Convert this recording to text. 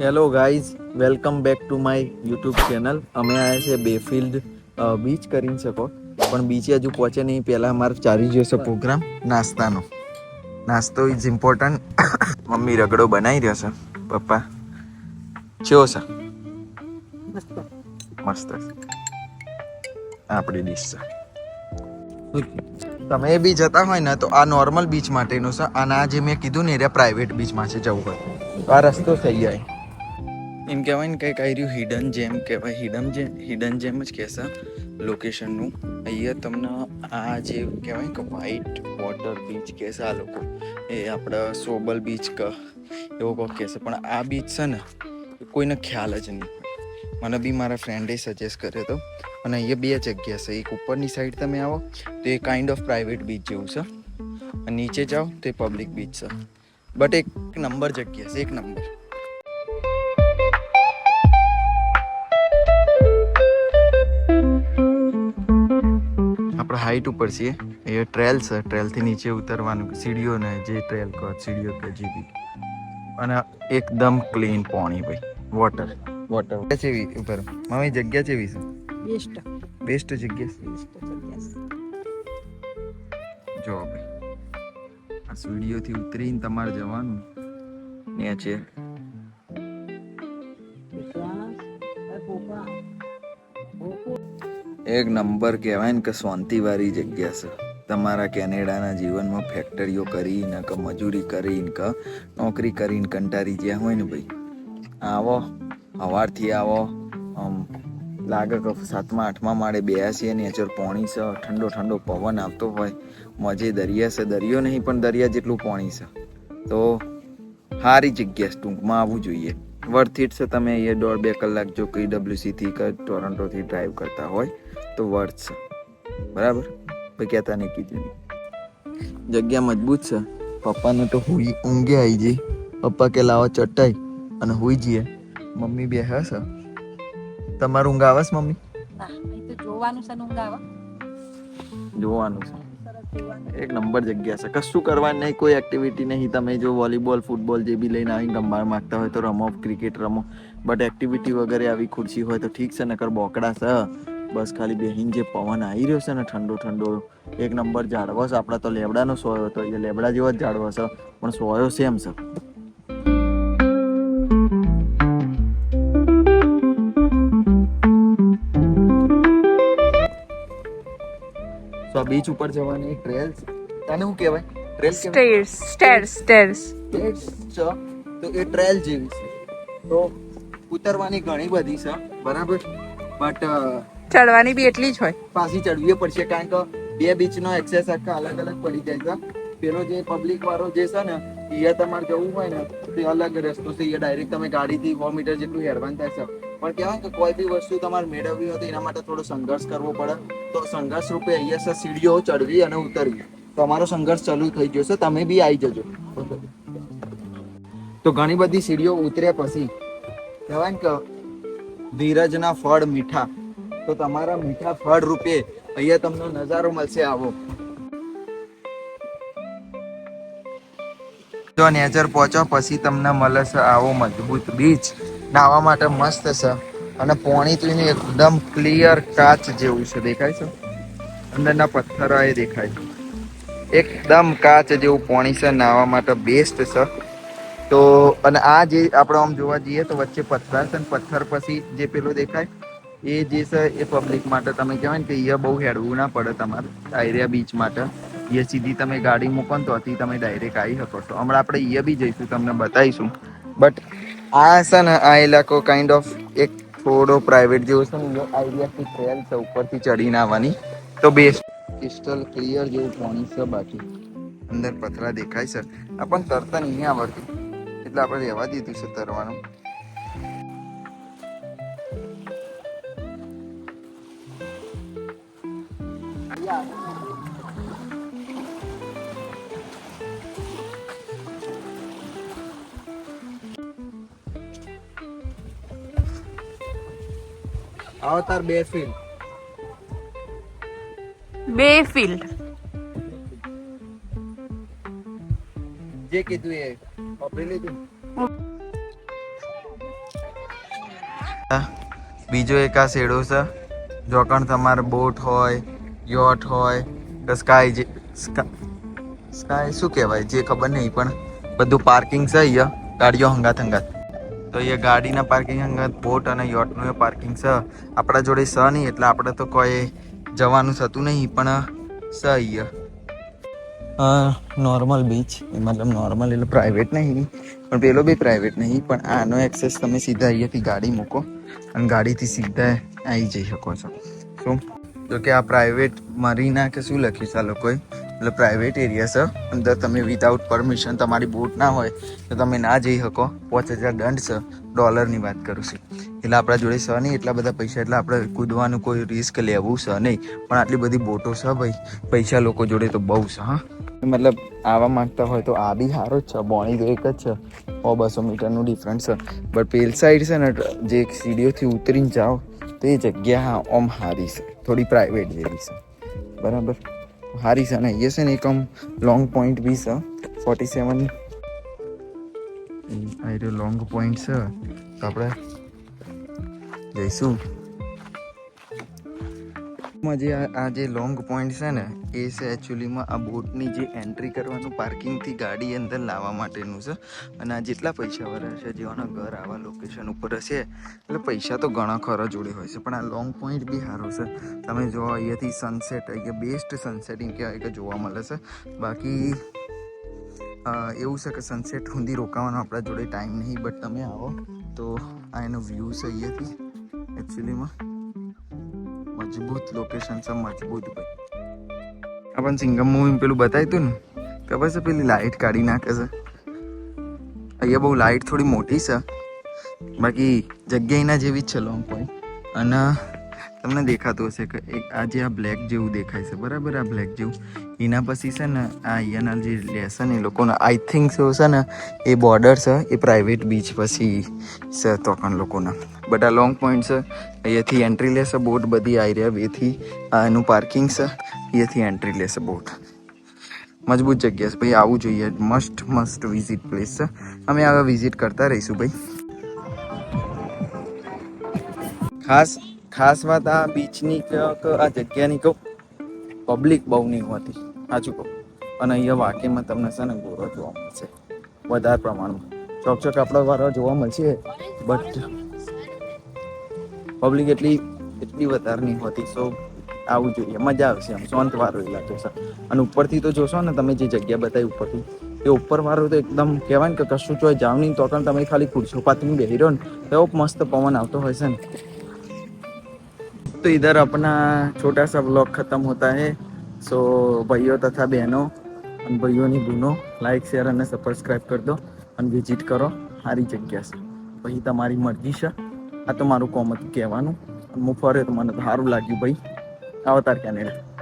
Hello guys welcome back to my YouTube channel અમે આવ્યા છે બેફિલ્ડ બીચ કરી શકો. પણ બીચે હજુ પહોંચે નહીં. પહેલાં અમારે ચાલી જશે પ્રોગ્રામ નાસ્તાનો. નાસ્તો ઇઝ ઇમ્પોર્ટન્ટ મમ્મી રગડો બનાવી રહ્યો છે. પપ્પા ચેવો છે મસ્ત. આપણી ડીશ છે. તમે બી જતા હોય ને તો આ નોર્મલ બીચ માટેનું છે. અને આ જે મેં કીધું ને એ પ્રાઇવેટ બીચમાં છે જવું હોય. આ રસ્તો થઈ જાય. એમ કહેવાય ને કંઈક આવી રહ્યું હિડન જેમ કહેવાય. હિડન જેમ હિડન જેમ જ કહેશે લોકેશનનું અહીંયા તમને આ જે કહેવાય કે વ્હાઈટ વોટર બીચ કહેશે આ લોકો. એ આપણા સોબલ બીચ ક, એવો કોક કહેશે. પણ આ બીચ છે ને કોઈને ખ્યાલ જ નહીં. મને બી મારા ફ્રેન્ડે સજેસ્ટ કર્યો હતો. અને અહીંયા બે જગ્યા છે. એક ઉપરની સાઈડ તમે આવો, તો એ કાઇન્ડ ઓફ પ્રાઇવેટ બીચ જેવું છે. અને નીચે જાઓ, તો એ પબ્લિક બીચ છે. બટ એક નંબર જગ્યા છે, એક નંબર હાઈટ ઉપર છીએ. એ ટ્રેલ છે. ટ્રેલથી નીચે ઉતરવાનું. સીડીઓ ને જે ટ્રેલ કહો સીડીઓ કે જે બી અને એકદમ ક્લીન પાણી ભાઈ. વોટર વોટર કેવી ઉપર. મમ્મી જગ્યા કેવી છે? બેસ્ટ બેસ્ટ જગ્યા? છે બેસ્ટ જગ્યા જો ભાઈ. આ સીડીઓથી ઉતરીને તમારે જવાનું. ત્યાં છે. એક નંબર કહેવાય ને કે શાંતિવાળી જગ્યા છે. તમારા કેનેડાના જીવનમાં ફેક્ટરીઓ કરીને કે મજૂરી કરીને કે નોકરી કરીને કંટારી જ્યાં હોય ને ભાઈ. આવો સવારથી આવો. આમ લાગે કે સાતમા, આઠમા માળે બેસીએ નેચર પોણી છે, ઠંડો ઠંડો પવન આવતો હોય. મજે દરિયા છે, દરિયો નહીં, પણ દરિયા જેટલું પોણી છે. તો સારી જગ્યા ટૂંકમાં આવવું જોઈએ. વર્થ ઇટ છે, તમે અહીંયા દોઢ બે કલાક જો કઈ ડબ્લ્યુસીથી કે ટોરન્ટોથી ડ્રાઈવ કરતા હોય. તો વર્થ છે. બરાબર? કહેતા નહીં કીધું જગ્યા મજબૂત છે. પપ્પાને તો હુઈ ઊંઘે આવી જઈ. પપ્પા કે લાવો ચટાઈ અને હુઈ જઈએ. મમ્મી બે હશે તમારું ઊંઘ આવે છે મમ્મી? જોવાનું છે ઊંઘ આવે. જોવાનું છે. એક નંબર જગ્યા છે. કશું કરવાનું નહીં કોઈ એક્ટિવિટી નહીં. તમે જો વોલીબોલ ફૂટબોલ જે બી લઈને આવીને રમવા માંગતા હોય તો રમો ક્રિકેટ રમો. બટ એક્ટિવિટી વગેરે આવી ખુરશી હોય તો ઠીક છે નકર બોકડા છે. બસ ખાલી બેહીન જે પવન આવી રહ્યો છે ને ઠંડો ઠંડો એક નંબર ઝાડવો છે. આપણા તો લેબડાનો સોયો હતો એ લેબડા જેવો જ ઝાડવો છે પણ સોયો સેમ છે. તો આ બીચ ઉપર જવાની ટ્રેલ તને શું કહેવાય? ટ્રેલ સ્ટેર્સ સ્ટેર્સ સ્ટેર્સ છે. તો એ ટ્રેલ જેવી છે. તો ઉતરવાની ઘણી બધી છે બરાબર? બટ ચડવાની બી એટલી જ હોય. પાછી ચડવી પડશે, કારણ કે બે બીચનો એક્સેસ આખા અલગ અલગ પડી જાય છે. પેલો જે પબ્લિક વાળો જે છે ને એ તમારે જવું હોય ને, તે અલગ રસ્તો છે, એ ડાયરેક્ટ તમે ગાડીથી સો મીટર જેટલું હેડવાન થાય છે. પણ કહેવાય કે કોઈ બી વસ્તુ તમારે મેળવવી હોય તો એના માટે થોડો સંઘર્ષ કરવો પડે. તો સંઘર્ષ રૂપે અહીંયા છે સીડીઓ ચડવી અને ઉતરવી. તમારો સંઘર્ષ ચાલુ થઈ ગયો છે, તમે બી આવી જજો. તો ઘણી બધી સીડીઓ ઉતર્યા પછી કહેવાય ને કે ધીરજના ફળ મીઠા. તો તમારા મીઠા ફળ રૂપે અહીંયા તમને નજારો મળશે આવો. જો નેચર પહોંચો, પછી તમને મળે છે આવો મજબૂત બીચ નાહવા માટે મસ્ત છે. અને પોણી તો એનું એકદમ ક્લિયર કાચ જેવું છે. દેખાય છે? અંદરના પથ્થરો એ દેખાય છે. એકદમ કાચ જેવું પોણી છે. નાહવા માટે બેસ્ટ છે. તો અને આ જે આપણે આમ જોવા જઈએ તો વચ્ચે પથ્થર છે. પથ્થર પછી જે પેલું દેખાય એ જે છે એ પબ્લિક માટે તમે કહેવાય ને કે અહીંયા બહુ હેડવું ના પડે તમારે. ડાયરિયા બીચ માટે. એ સીધી તમે ગાડી મૂકો ને તો હતી તમે ડાયરેક્ટ આવી શકો છો. હમણાં આપણે અહીંયા બી જઈશું, તમને બતાવીશું. બટ આ છે ને, આ ઇલાકો કાઇન્ડ ઓફ એક થોડો પ્રાઇવેટ જેવો છે ને આઈડિયાથી ટ્રેલ છે, ઉપરથી ચડીને આવવાની. તો બેસ્ટ ક્રિસ્ટલ ક્લિયર જેવું પાણી છે બાકી. અંદર પથરા દેખાય છે. આ પણ તરતા નહીં આવડતું. એટલે આપણે રહેવા દીધું છે તરવાનું. અવતાર બે ફિલ્મ બે ફિલ્ડ જે કીધું એ. વાપરી લીધું. બીજો એક આ શેડો છે. જોકણ તમારે બોટ હોય યોટ હોય કે સ્કાય જે સ્કાય શું કહેવાય? જે ખબર નહીં પણ બધું પાર્કિંગ છે અહીંયા. ગાડીઓ હંગાત હંગાત તો અહીંયા ગાડીના પાર્કિંગ અંગત બોટ અને યોટનું પાર્કિંગ છે. આપણા જોડે સ નહીં, એટલે આપણે તો કોઈ જવાનું થતું નહીં, પણ સ અહીંયા નોર્મલ બીચ મતલબ નોર્મલ એટલે પ્રાઇવેટ નહીં, પણ પેલો બી પ્રાઇવેટ નહીં, પણ આનો એક્સેસ તમે સીધા અહીંયાથી ગાડી મૂકો અને ગાડીથી સીધા આવી જઈ શકો છો. શું? તો કે આ પ્રાઇવેટ મરીના કે શું લખ્યું છે આ લોકોએ? એટલે પ્રાઇવેટ એરિયા છે અંદર તમે વિધાઉટ પરમિશન તમારી બોટ ના હોય, તો તમે ના જઈ શકો. પાંચ હજાર દંડ છે ડોલરની વાત કરું છું. એટલે આપણા જોડે છે નહીં, એટલા બધા પૈસા, એટલે આપણે કૂદવાનું કોઈ રિસ્ક લેવું છે નહીં. પણ આટલી બધી બોટો છે ભાઈ, પૈસા લોકો જોડે તો બહુ છે, હા. મતલબ આવવા માંગતા હોય તો આ બી સારો જ છે, બોણી તો એક જ છે. સો બસો મીટરનું ડિફરન્સ છે. બટ પેલ સાઈડ છે ને, જે સીડીઓથી ઉતરીને જાઓ, તો જગ્યા, હા, ઓમ હારી છે. થોડી પ્રાઇવેટ જેવી છે. બરાબર? હારી છે અને એ છે ને એકમ લોંગ પોઈન્ટ બી છે ફોર્ટી સેવન આ લોંગ પોઈન્ટ છે. તો આપણે જઈશું. માં જે આ જે લોંગ પોઈન્ટ છે ને, એ છે એકચ્યુઅલીમાં આ બોટની જે એન્ટ્રી કરવાનું પાર્કિંગથી ગાડી અંદર લાવવા માટેનું છે. અને આ જેટલા પૈસાવાળા છે, જેઓના ઘર આવા લોકેશન ઉપર હશે, એટલે પૈસા તો ઘણા ખરા જોડે હોય છે. પણ આ લોંગ પોઈન્ટ બી સારો છે. તમે જો અહીંયાથી સનસેટ અહીંયા બેસ્ટ સનસેટિંગ કહેવાય કે જોવા મળે છે. બાકી એવું છે કે સનસેટ સુધી રોકાવાનો આપણા જોડે ટાઈમ નહીં બટ તમે આવો તો આ એનો વ્યૂ છે અહીંયાથી એકચ્યુઅલીમાં મજબૂત લોકેશન છે, મજબૂત ભાઈ. આપણને સિંગમ મૂવી પેલું બતાવ્યું હતું ને, ખબર છે પેલી લાઇટ કાઢી નાખે છે? અહીંયા બહુ લાઇટ થોડી મોટી છે. બાકી જગ્યા એના જેવી જ છે લોંગ પોઈન્ટ અને તમને દેખાતું હશે કે એક આ જે આ બ્લેક જેવું દેખાય છે, બરાબર આ બ્લેક જેવું. એના પછી છે ને આ અહીંયાના જે લેસન એ લોકોના આઈ થિંક સો છે ને, એ બોર્ડર છે, એ પ્રાઇવેટ બીચ પછી છે તોકણ લોકોના. આ લોંગ પોઈન્ટ છે, અહીંયાથી એન્ટ્રી લેશે બોટ બધી આવી રહ્યા બેથી આ એનું પાર્કિંગ છે, અહીંયાથી એન્ટ્રી લેશે બોટ મજબૂત જગ્યા છે. ભાઈ, આવવું જોઈએ. મસ્ટ મસ્ટ વિઝિટ પ્લેસ છે. અમે આવા વિઝિટ કરતા રહીશું, ભાઈ. ખાસ ખાસ વાત આ બીચની કે આ જગ્યાની કહું પબ્લિક બહુ નહીં હોતી, સાચું કહું. અને અહીંયા વાકીમાં તમને છે ને ગોરો જોવા મળશે, વધારે પ્રમાણમાં. ચોક ચોક આપણા વારો જોવા મળશે બટ પબ્લિક એટલી એટલી વધારે નહીં હોતી સો આવવું જોઈએ, મજા આવશે આમ, શાંત વારો ઇલાકો છે. અને ઉપરથી તો જોશો ને તમે જે જગ્યા બતાવી ઉપરથી એ ઉપર વાળો તો એકદમ કહેવાય ને કે કશું જો જાવ નહીં તો પણ તમે ખાલી ખુરશો પાથરીને બેસી રહ્યો ને, તો એવો મસ્ત પવન આવતો હોય છે ને. तो इधर अपना छोटा सा ब्लॉग खत्म होता है सो भाइयों तथा बहनों અને ભાઈઓની બહેનો લાઈક શેર અને સબસ્ક્રાઈબ કરી દો અને વિઝિટ કરો સારી જગ્યા છે પછી તમારી મરજી છે આ તો મારું કોમ હતું કહેવાનું અને હું ફરે તો મને તો સારું લાગ્યું ભાઈ આવો તાર કેનેડા